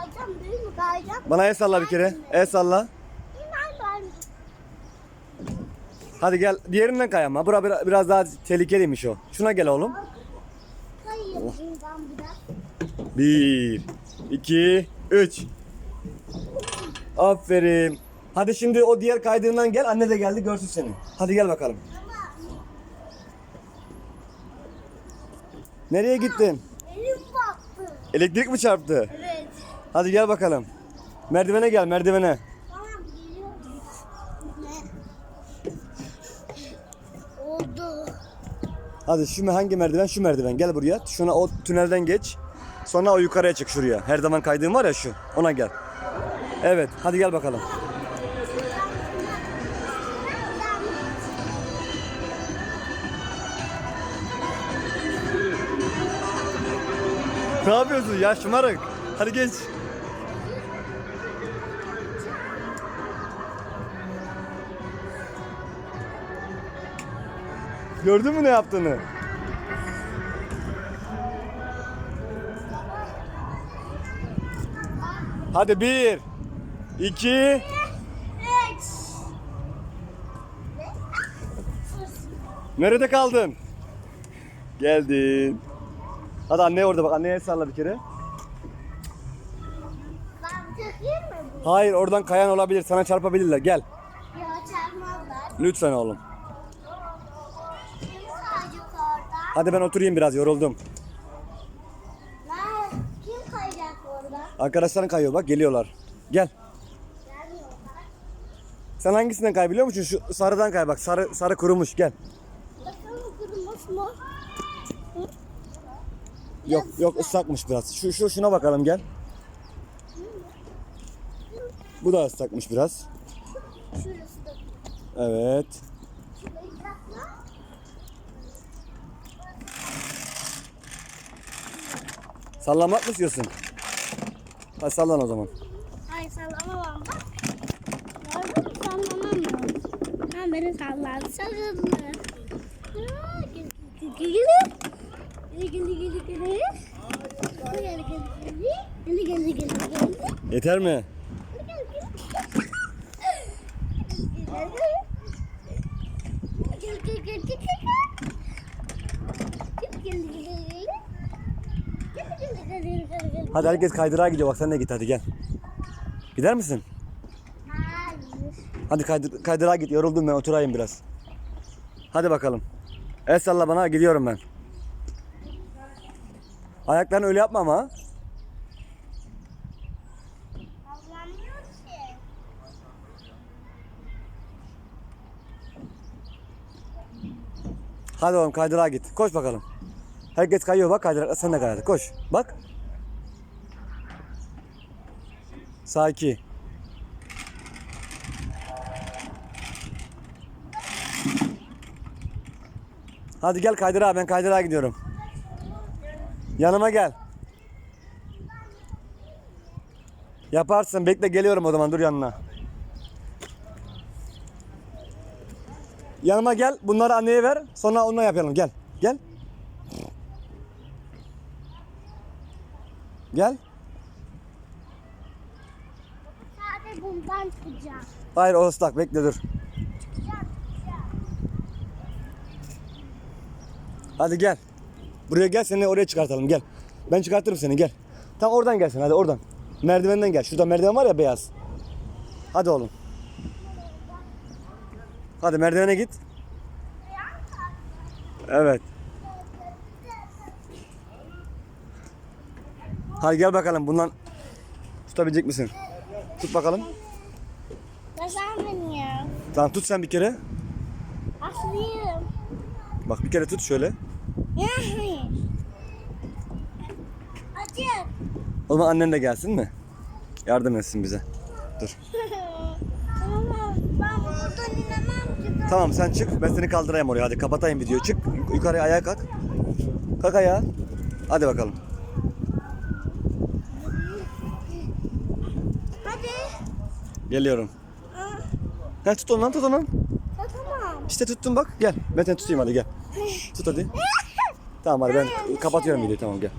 kayacağım değil mi? Kayacağım. Bana el salla bir kere. El salla. Hadi gel. Diğerinden kay ama. Bura biraz, biraz daha tehlikeliymiş o. Şuna gel oğlum. Kayayım ben biraz. Bir, iki, üç. Aferin. Hadi şimdi o diğer kaydığından gel. Anne de geldi görsün seni. Hadi gel bakalım. Nereye gittin? Elim battı. Elektrik mi çarptı? Evet. Hadi gel bakalım. Merdivene gel merdivene. Tamam geliyorum. Ne? Oldu. Hadi şu hangi merdiven? Şu merdiven. Gel buraya. Şuna o tünelden geç. Sonra o yukarıya çık şuraya. Her zaman kaydığın var ya şu. Ona gel. Evet. Hadi gel bakalım. Ne yapıyorsun ya şımarık? Hadi geç. Gördün mü ne yaptığını? Hadi bir, iki, Üç. nerede kaldın? Geldin. Hadi anne orada bak anneye salla bir kere. Hayır oradan kayan olabilir sana çarpabilirler gel. Ya çarpmazlar. Lütfen oğlum. Kim kayacak orada? Hadi ben oturayım biraz yoruldum. Nerede? Kim kayacak orada? Arkadaşların kayıyor bak geliyorlar. Gel. Sen hangisinden kay biliyor musun? Şu sarıdan kay bak sarı sarı kurumuş gel. Bakalım kırmızı mı? Yok yok ıslakmış biraz. Şu, şu şuna bakalım gel. Bu da ıslakmış biraz. Şurası da. Evet. Şurayı bırakma. Sallamak mı istiyorsun? Hadi sallan o zaman. Ay sallamam. Gördün mü sallamam lazım. Ha beni sallar. Gel. Yeter mi? Gel, gel, gel, gel. Gel, gel, gel, gel. Gel, gel, gel, gel, gel, gel. Hadi herkes kaydırağa gidiyor bak sen de git hadi gel. Gider misin? Hayır. Hadi kaydır, kaydırağa git yoruldum ben oturayım biraz. Hadi bakalım. El salla bana gidiyorum ben. Ayaklarını öyle yapma ama. Hadi oğlum kaydırağa git. Koş bakalım. Herkes kayıyor bak kaydırakla sen de kay hadi. Koş. Bak. Sağ iki. Hadi gel kaydırağa ben kaydırağa gidiyorum. Yanıma gel. Yaparsın bekle geliyorum o zaman dur yanına. Yanıma gel. Bunları anneye ver. Sonra onunla yapalım. Gel. Gel. Gel. Bundan çıkacağım. Hayır o ıslak. Bekle dur. Çıkacağım, çıkacağım. Hadi gel. Buraya gel seni oraya çıkartalım. Gel. Ben çıkartırım seni. Gel. Tam oradan gelsin. Hadi oradan. Merdivenden gel. Şurada merdiven var ya beyaz. Hadi oğlum. Hadi merdivene git. Evet. Hadi gel bakalım. Bundan tutabilecek misin? Tut bakalım. Tamam tut sen bir kere. Aslayım. Bak bir kere tut şöyle. Ya hayır. Acı. O zaman annen de gelsin mi? Yardım etsin bize. Dur. Ama ben buradan inemem ki. Tamam sen çık. Ben seni kaldırayım oraya. Hadi kapatayım videoyu. Çık. Yukarıya ayağa kalk. Kalk ayağa. Hadi bakalım. Hadi. Geliyorum. Gel tut onu lan tut onu. lan. tamam. İşte tuttum bak. Gel. Ben seni tutayım hadi gel. Tut hadi. Tamam hadi ben kapatıyorum videoyu tamam gel.